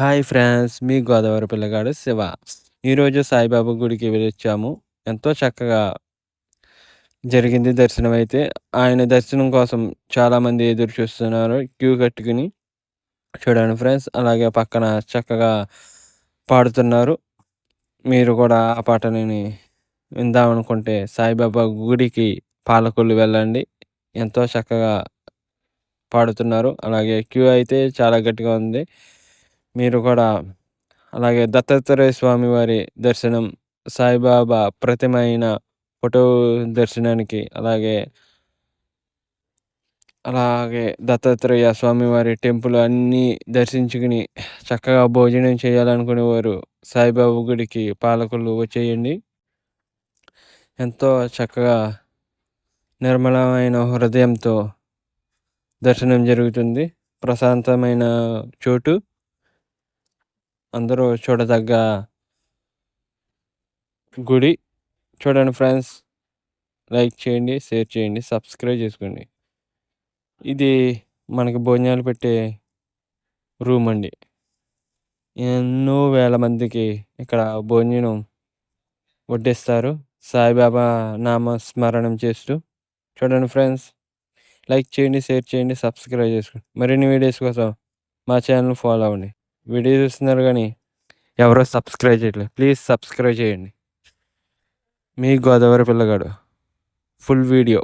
Hi friends మీ గోదావరి పిల్లగాడు శివ. ఈరోజు సాయిబాబా గుడికి వెళ్ళొచ్చాము. ఎంతో చక్కగా జరిగింది దర్శనం అయితే. ఆయన దర్శనం కోసం చాలామంది ఎదురు చూస్తున్నారు. క్యూ కట్టుకుని చూడండి ఫ్రెండ్స్ అలాగే పక్కన చక్కగా పాడుతున్నారు. మీరు కూడా ఆ పాటని విందామనుకుంటే సాయిబాబా గుడికి పాలకొల్లు వెళ్ళండి. ఎంతో చక్కగా పాడుతున్నారు. అలాగే క్యూ అయితే చాలా గట్టిగా ఉంది. మీరు కూడా అలాగే దత్తాత్రేయ స్వామి వారి దర్శనం సాయిబాబా ప్రతిమ అయిన ఫోటో దర్శనానికి అలాగే అలాగే దత్తాత్రేయ స్వామివారి టెంపుల్ అన్నీ దర్శించుకుని చక్కగా భోజనం చేయాలనుకునేవారు సాయిబాబా గుడికి పాలకులు వచ్చేయండి. ఎంతో చక్కగా నిర్మలమైన హృదయంతో దర్శనం జరుగుతుంది. ప్రశాంతమైన చోటు. అందరూ చూడదగ్గ గుడి. చూడండి ఫ్రెండ్స్. లైక్ చేయండి షేర్ చేయండి సబ్స్క్రైబ్ చేసుకోండి. ఇది మనకి భోజనాలు పెట్టే రూమ్ అండి. ఎన్నో వేల మందికి ఇక్కడ భోజనం వడ్డిస్తారు. సాయిబాబా నామ స్మరణం చేస్తూ. చూడండి ఫ్రెండ్స్. లైక్ చేయండి షేర్ చేయండి సబ్స్క్రైబ్ చేసుకోండి. మరిన్ని వీడియోస్ కోసం మా ఛానల్ ఫాలో అవ్వండి. వీడియో చూస్తున్నారు కానీ ఎవరో సబ్స్క్రైబ్ చేయట్లేదు. ప్లీజ్ సబ్స్క్రైబ్ చేయండి. మీ గోదావరి పిల్లగాడు. Full video